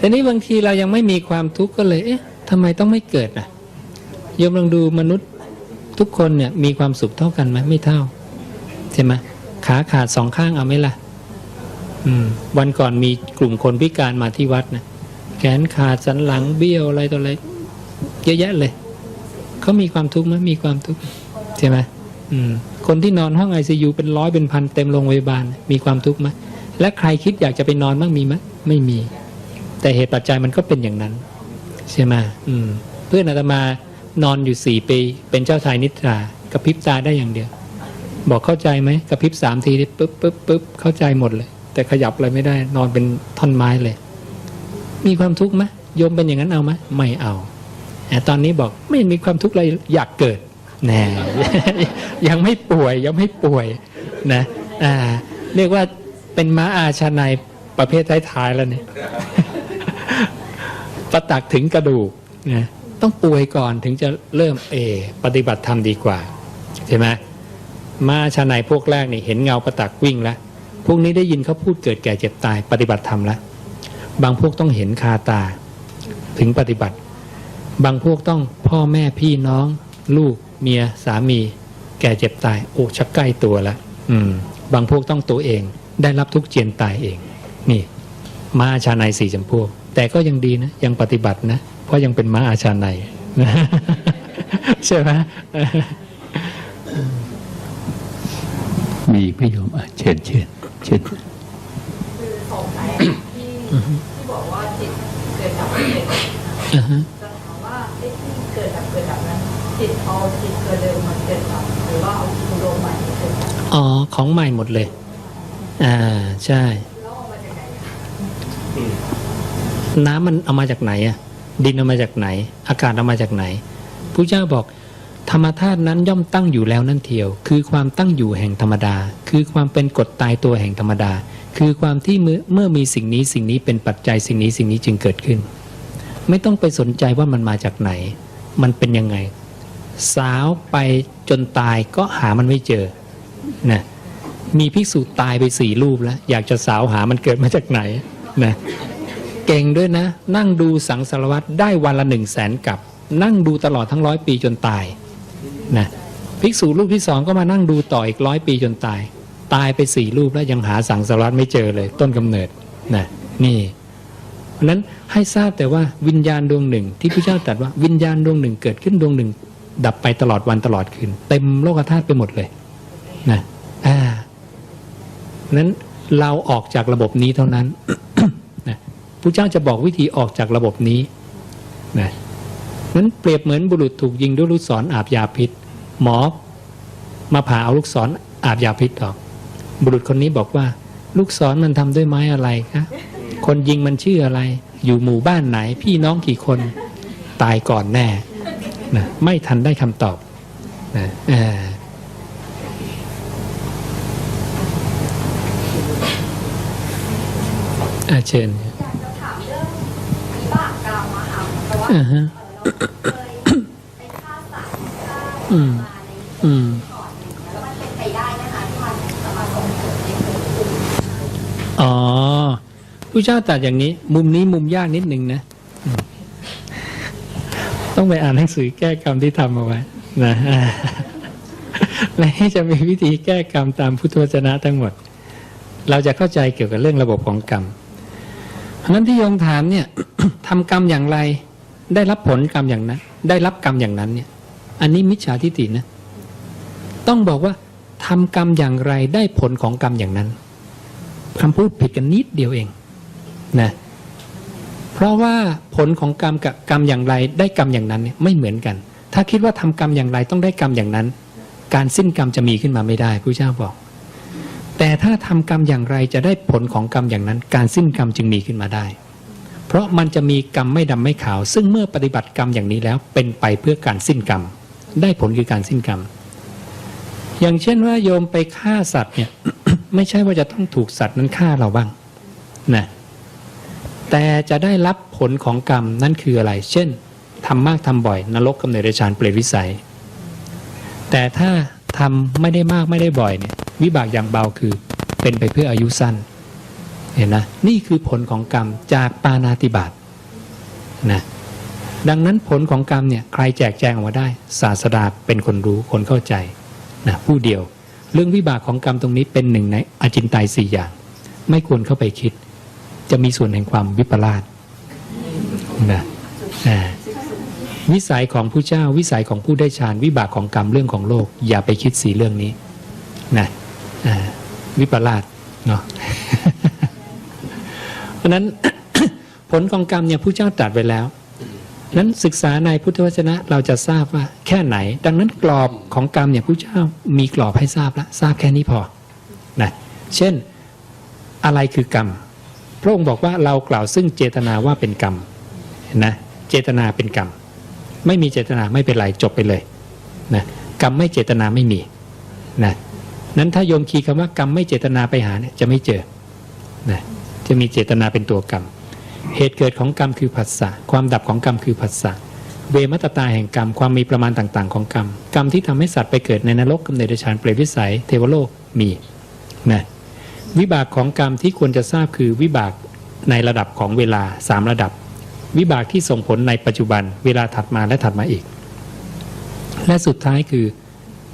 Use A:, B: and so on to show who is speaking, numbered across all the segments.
A: แต่นี้บางทีเรายังไม่มีความทุกข์ก็เลย เอ๊ะทำไมต้องไม่เกิดอะโยมลองดูมนุษย์ทุกคนเนี่ยมีความสุขเท่ากันไหมไม่เท่าใช่ไหมขาขาดสองข้างเอาไหมล่ะ อืม วันก่อนมีกลุ่มคนพิการมาที่วัดนะแขนขาดสันหลังเบี้ยวอะไรต่ออะไรเยอะแยะเลยเขามีความทุกข์ไหมมีความทุกข์ใช่ไหมอืม คนที่นอนห้องไอซียูเป็นร้อยเป็นพันเต็มโรงพยาบาล มีความทุกข์ไหมและใครคิดอยากจะไปนอนบ้างมีไหมไม่มี แต่เหตุปัจจัยมันก็เป็นอย่างนั้น ใช่ไหมอืมเพื่อนอาตมานอนอยู่สี่ปี เป็นเจ้าชายนิทรากระพริบตาได้อย่างเดียว บอกเข้าใจไหมกระพริบสามทีปุ๊บปุ๊บปุ๊บเข้าใจหมดเลย แต่ขยับอะไรไม่ได้ นอนเป็นท่อนไม้เลย มีความทุกข์ไหมโยมเป็นอย่างนั้นเอาไหมไม่เอาแต่ตอนนี้บอกไม่มีความทุกข์อะไรอยากเกิดแน่ยังไม่ป่วยยังไม่ป่วยนะอ่า เรียกว่าเป็นม้าอาชาในประเภทท้ายๆแล้วเนี่ย ประตักถึงกระดูกนะต้องป่วยก่อนถึงจะเริ่มเอ ปฏิบัติธรรมดีกว่าใช่ไหมมาอาชาในยพวกแรกนี่เห็นเงาประตักวิ่งแล้วพวกนี้ได้ยินเขาพูดเกิดแก่เจ็บตาย ปฏิบัติธรรมแล้วบางพวกต้องเห็นคาตา ถึงปฏิบัติ บางพวกต้องพ่อแม่พี่น้อง ลูกเมียสามี แก่เจ็บตาย โอ้ชักใกล้ตัวละอืม บางพวกต้องตัวเอง ได้รับทุกเจียนตายเอง นี่ มาอาชาในยสี่จำพวก แต่ก็ยังดีนะยังปฏิบัตินะ เพราะยังเป็นม้าอาชาในยใช่ไหม
B: มีอีกประโยมอะเชิญเชิญเชิญ
C: คือสงสัยที่ที่บอกว่าจิตเกิดดับไม่เกิด
A: อ่าฮะ
C: จะถามว่าไอ้ที่เกิดดับเกิดดับนั้นจิตเอาจิตเกิดเดิมมันเกิดดับหรือว่าเอาจิตดวงใหม่มาเกิดดับ
A: อ๋อของใหม่หมดเลย อ่าใช่
C: แล้วเอามาจากไหนอะ
A: น้ำมันเอามาจากไหนอะดินเอามาจากไหน อากาศเอามาจากไหนพระเจ้าบอกธรรมธาตุนั้นย่อมตั้งอยู่แล้วนั่นเทียว คือความตั้งอยู่แห่งธรรมดา คือความเป็นกฎตายตัวแห่งธรรมดา คือความที่เมื่อเมื่อมีสิ่งนี้สิ่งนี้เป็นปัจจัยสิ่งนี้สิ่งนี้จึงเกิดขึ้น ไม่ต้องไปสนใจว่ามันมาจากไหน มันเป็นยังไง สาวไปจนตายก็หามันไม่เจอนะมีภิกษุตายไปสี่รูปแล้ว อยากจะสาวหามันเกิดมาจากไหนนะ เก่งด้วยนะ นั่งดูสังสารวัตรได้วันละหนึ่งแสนกับ นั่งดูตลอดทั้งร้อยปีจนตายนะภิกษุรูปที่สองก็มานั่งดูต่ออีกร้อยปีจนตาย ตายไปสี่รูปแล้วยังหาสังสารวัตรไม่เจอเลย ต้นกำเนิดนะนี่เพราะนั้นให้ทราบแต่ว่าวิญญาณดวงหนึ่ง ที่พระเจ้าตรัสว่าวิญญาณดวงหนึ่งเกิดขึ้นดวงหนึ่ง ดับไปตลอดวันตลอดคืนเต็มโลกธาตุไปหมดเลยนะอ่านั้นเราออกจากระบบนี้เท่านั้น พระเจ้าจะบอกวิธีออกจากระบบนี้นะนั้นเปรียบเหมือนบุรุษถูกยิงด้วยลูกศรอาบยาพิษ หมอมาผ่าเอาลูกศรอาบยาพิษออก บุรุษคนนี้บอกว่า ลูกศรมันทำด้วยไม้อะไรคะคนยิงมันชื่ออะไร อยู่หมู่บ้านไหน พี่น้องกี่คนตายก่อนแน่นะไม่ทันได้คำตอบนะเอออะเชิญ
C: ค่ะเพราะว่า
A: อ่าฮะ
C: เออเราเคยไปฆ่าสัตว์ฆ่า
A: อืม
C: มาใน
A: อืม
C: ก่อนอย่างเงี้ยแล้วมันเป็นไปได้นะคะที่มันจะมาส่งผลในภพภูมิ
A: อ๋อผู้เจ้าตรัสอย่างนี้ มุมนี้มุมยากนิดนึงนะอืมต้องไปอ่านหนังสือแก้กรรมที่ทำเอาไว้นะอ่าและนี่จะมีวิธีแก้กรรมตามพุทธวจนะทั้งหมด เราจะเข้าใจเกี่ยวกับเรื่องระบบของกรรมเพราะฉะนั้นที่โยมถามเนี่ยทำกรรมอย่างไร ได้รับผลกรรมอย่างนั้น ได้รับกรรมอย่างนั้นเนี่ย อันนี้มิจฉาทิฏฐินะ ต้องบอกว่าทำกรรมอย่างไรได้ผลของกรรมอย่างนั้นคำพูดผิดกันนิดเดียวเองนะเพราะว่าผลของกรรมกับกรรมอย่างไรได้กรรมอย่างนั้นเนี่ยไม่เหมือนกัน ถ้าคิดว่าทำกรรมอย่างไรต้องได้กรรมอย่างนั้น การสิ้นกรรมจะมีขึ้นมาไม่ได้ผู้เจ้าบอก แต่ถ้าทำกรรมอย่างไรจะได้ผลของกรรมอย่างนั้น การสิ้นกรรมจึงมีขึ้นมาได้ เพราะมันจะมีกรรมไม่ดำไม่ขาว ซึ่งเมื่อปฏิบัติกรรมอย่างนี้แล้วเป็นไปเพื่อการสิ้นกรรม ได้ผลคือการสิ้นกรรม อย่างเช่นว่าโยมไปฆ่าสัตว์เนี่ยไม่ใช่ว่าจะต้องถูกสัตว์นั้นฆ่าเราบ้างนะแต่จะได้รับผลของกรรมนั่นคืออะไร เช่นทำมากทำบ่อย นรกกำเนิดเดรัจฉานเปรตวิสัย แต่ถ้าทำไม่ได้มากไม่ได้บ่อยเนี่ยวิบากอย่างเบาคือเป็นไปเพื่ออายุสั้น เห็นนะนี่คือผลของกรรมจากปานาติบาตนะดังนั้นผลของกรรมเนี่ยใครแจกแจงออกมาได้ ศาสดาเป็นคนรู้คนเข้าใจนะผู้เดียว เรื่องวิบากของกรรมตรงนี้เป็นหนึ่งในอจินไตยสี่อย่าง ไม่ควรเข้าไปคิด จะมีส่วนแห่งความวิปลาสนะวิสัยของผู้เจ้าวิสัยของผู้ได้ฌานวิบากของกรรมเรื่องของโลก อย่าไปคิดสีเรื่องนี้นะวิปลาสเนาะ เพราะนั้นผลของกรรมเนี่ยผู้เจ้าตรัสไว้แล้วนั้นศึกษาในพุทธวจนะเราจะทราบว่าแค่ไหน ดังนั้นกรอบของกรรมเนี่ยผู้เจ้ามีกรอบให้ทราบแล้วทราบแค่นี้พอนะเช่นอะไรคือกรรม พระองค์บอกว่าเรากล่าวซึ่งเจตนาว่าเป็นกรรมเห็นนะเจตนาเป็นกรรม ไม่มีเจตนาไม่เป็นไรจบไปเลยนะกรรมไม่เจตนาไม่มีนะนั้นถ้าโยมคีย์คำว่ากรรมไม่เจตนาไปหาเนี่ยจะไม่เจอนะ จะมีเจตนาเป็นตัวกรรม เหตุเกิดของกรรมคือผัสสะความดับของกรรมคือผัสสะเวมัตตาแห่งกรรมความมีประมาณต่างๆ ของกรรม กรรมที่ทำให้สัตว์ไปเกิดในนรกกำเนิดเดรัจฉานเปรตวิสัย เทวโลกมีนะวิบากของกรรมที่ควรจะทราบคือวิบากในระดับของเวลาสามระดับ วิบากที่ส่งผลในปัจจุบัน เวลาถัดมาและถัดมาอีก และสุดท้ายคือ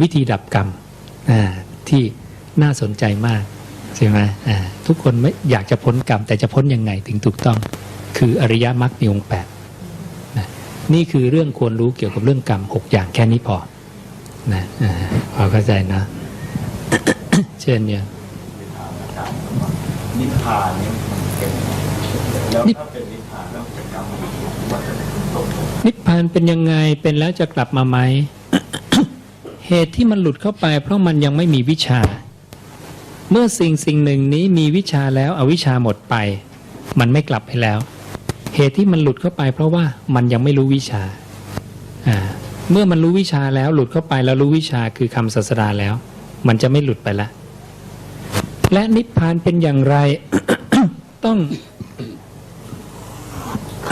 A: วิธีดับกรรมที่น่าสนใจมาก ใช่ไหมอ่าทุกคนไม่อยากจะพ้นกรรม แต่จะพ้นยังไงถึงถูกต้อง คืออริยมรรคมีองค์แปดนะนี่คือเรื่องควรรู้เกี่ยวกับเรื่องกรรมหกอย่างแค่นี้พอนะอ่าพอเข้าใจนะ เช่นเนี่ย
D: นิพพานเนี่ยมันเป็นแล้วถ้าเป็นนิพพานแล้วกรรมมันจะตก
A: นิพพานเป็นยังไงเป็นแล้วจะกลับมาไหมเหตุที่มันหลุดเข้าไป เพราะมันยังไม่มีวิชา เมื่อสิ่งสิ่งหนึ่งนี้มีวิชาแล้วอวิชาหมดไป มันไม่กลับไปแล้ว เหตุที่มันหลุดเข้าไป เพราะว่ามันยังไม่รู้วิชาอ่าเมื่อมันรู้วิชาแล้วหลุดเข้าไปแล้วรู้วิชาคือคำศาสดาแล้ว มันจะไม่หลุดไปละและนิพพานเป็นอย่างไร ต้อง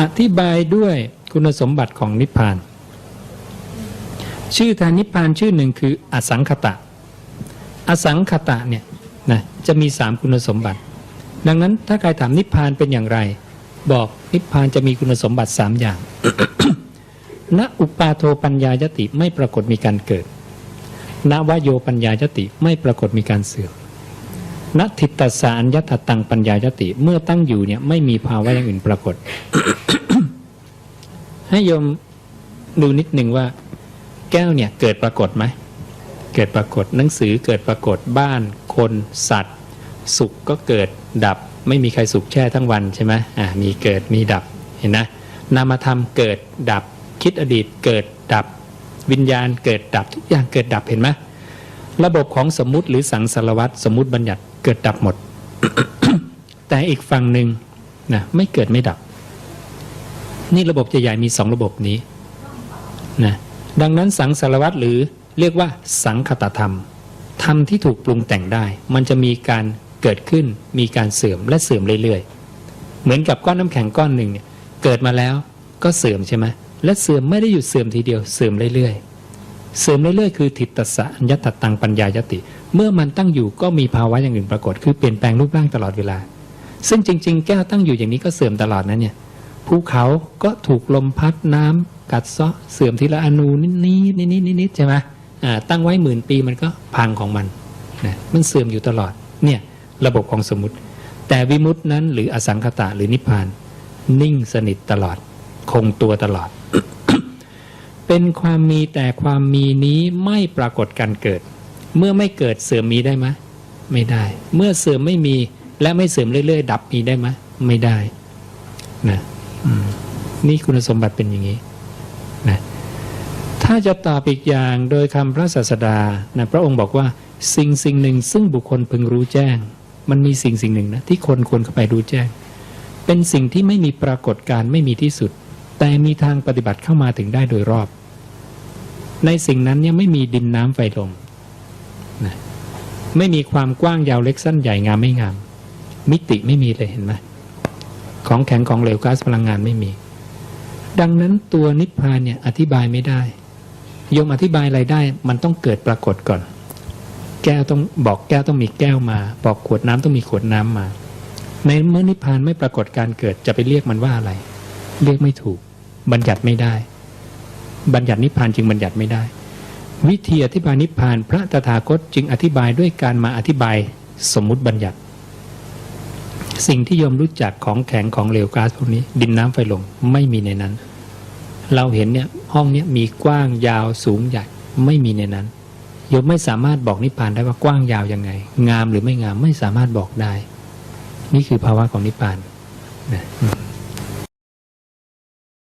A: อธิบายด้วยคุณสมบัติของนิพพาน ชื่อทางนิพพานชื่อหนึ่งคืออสังขตะ อสังขตะเนี่ย นะจะมีสามคุณสมบัติ ดังนั้นถ้าใครถามนิพพานเป็นอย่างไร บอกนิพพานจะมีคุณสมบัติสามอย่างณอุปาโทปัญญายติไม่ปรากฏมีการเกิดณวโยปัญญายติไม่ปรากฏมีการเสื่อมณทิตตสารยัตตังปัญญายติเมื่อตั้งอยู่เนี่ยไม่มีภาวะอย่างอื่นปรากฏ ให้โยมดูนิดหนึ่งว่า แก้วเนี่ยเกิดปรากฏไหม เกิดปรากฏหนังสือเกิดปรากฏบ้าน คนสัตว์ สุขก็เกิดดับ ไม่มีใครสุขแช่ทั้งวันใช่ไหมอ่ามีเกิดมีดับเห็นนะนามธรรมเกิดดับ คิดอดีตเกิดดับ วิญญาณเกิดดับทุกอย่างเกิดดับเห็นไหมระบบของสมมุติหรือสังสารวัตรสมมุติบัญญัติเกิดดับหมด แต่อีกฝั่งหนึ่งนะไม่เกิดไม่ดับ นี่ระบบใหญ่ๆมีสองระบบนี้นะดังนั้นสังสารวัตรหรือ เรียกว่าสังคตธรรม ธรรมที่ถูกปรุงแต่งได้ มันจะมีการเกิดขึ้น มีการเสื่อมและเสื่อมเรื่อยๆ เหมือนกับก้อนน้ำแข็งก้อนหนึ่งเนี่ยเกิดมาแล้วก็เสื่อมใช่ไหมและเสื่อมไม่ได้หยุดเสื่อมทีเดียวเสื่อมเรื่อยๆ เสื่อมเรื่อยๆ คือทิฏฐสะอัญญตตังปัญญายติ เมื่อมันตั้งอยู่ก็มีภาวะอย่างอื่นปรากฏ คือเปลี่ยนแปลงรูปร่างตลอดเวลา ซึ่งจริง ๆ แก้วตั้งอยู่อย่างนี้ก็เสื่อมตลอดนะเนี่ยภูเขาก็ถูกลมพัดน้ำกัดเซาะเสื่อมทีละอนูนิดนิดนิดนิดใช่ไหม ตั้งไว้หมื่นปีมันก็พังของมันนะมันเสื่อมอยู่ตลอดเนี่ยระบบของสมมติ แต่วิมุตินั้นหรืออสังขตะหรือนิพพาน นิ่งสนิทตลอด คงตัวตลอด เป็นความมีแต่ความมีนี้ไม่ปรากฏการเกิด เมื่อไม่เกิดเสื่อมมีได้ไหมไม่ได้ เมื่อเสื่อมไม่มีและไม่เสื่อมเรื่อย ๆ ดับมีได้ไหมไม่ได้นะนี่คุณสมบัติเป็นอย่างนี้นะ ถ้าจะตอบอีกอย่างโดยคำพระศาสดานะพระองค์บอกว่าสิ่งสิ่งหนึ่งซึ่งบุคคลพึงรู้แจ้ง มันมีสิ่งสิ่งหนึ่งนะที่คนควรเข้าไปรู้แจ้ง เป็นสิ่งที่ไม่มีปรากฏการณ์ไม่มีที่สุด แต่มีทางปฏิบัติเข้ามาถึงได้โดยรอบ ในสิ่งนั้นเนี่ยไม่มีดินน้ำไฟลมนะไม่มีความกว้างยาวเล็กสั้นใหญ่งามไม่งาม มิติไม่มีเลยเห็นไหมของแข็งของเหลวก๊าซพลังงานไม่มี ดังนั้นตัวนิพพานเนี่ยอธิบายไม่ได้ โยมอธิบายอะไรได้ มันต้องเกิดปรากฏก่อน แก้วต้องบอกแก้วต้องมีแก้วมา บอกขวดน้ำต้องมีขวดน้ำมา ในเมื่อนิพพานไม่ปรากฏการเกิดจะไปเรียกมันว่าอะไร เรียกไม่ถูก บัญญัติไม่ได้ บัญญัตินิพพานจึงบัญญัติไม่ได้ วิธีอธิบายนิพพานพระตถาคตจึงอธิบายด้วยการมาอธิบายสมมุติบัญญัติ สิ่งที่โยมรู้จักของแข็งของเหลวก๊าซพวกนี้ ดินน้ำไฟลมไม่มีในนั้น เราเห็นเนี่ย ห้องนี้มีกว้างยาวสูงใหญ่ไม่มีในนั้นโยมไม่สามารถบอกนิพพานได้ว่ากว้างยาวยังไง งามหรือไม่งามไม่สามารถบอกได้ นี่คือภาวะของนิพพานนะ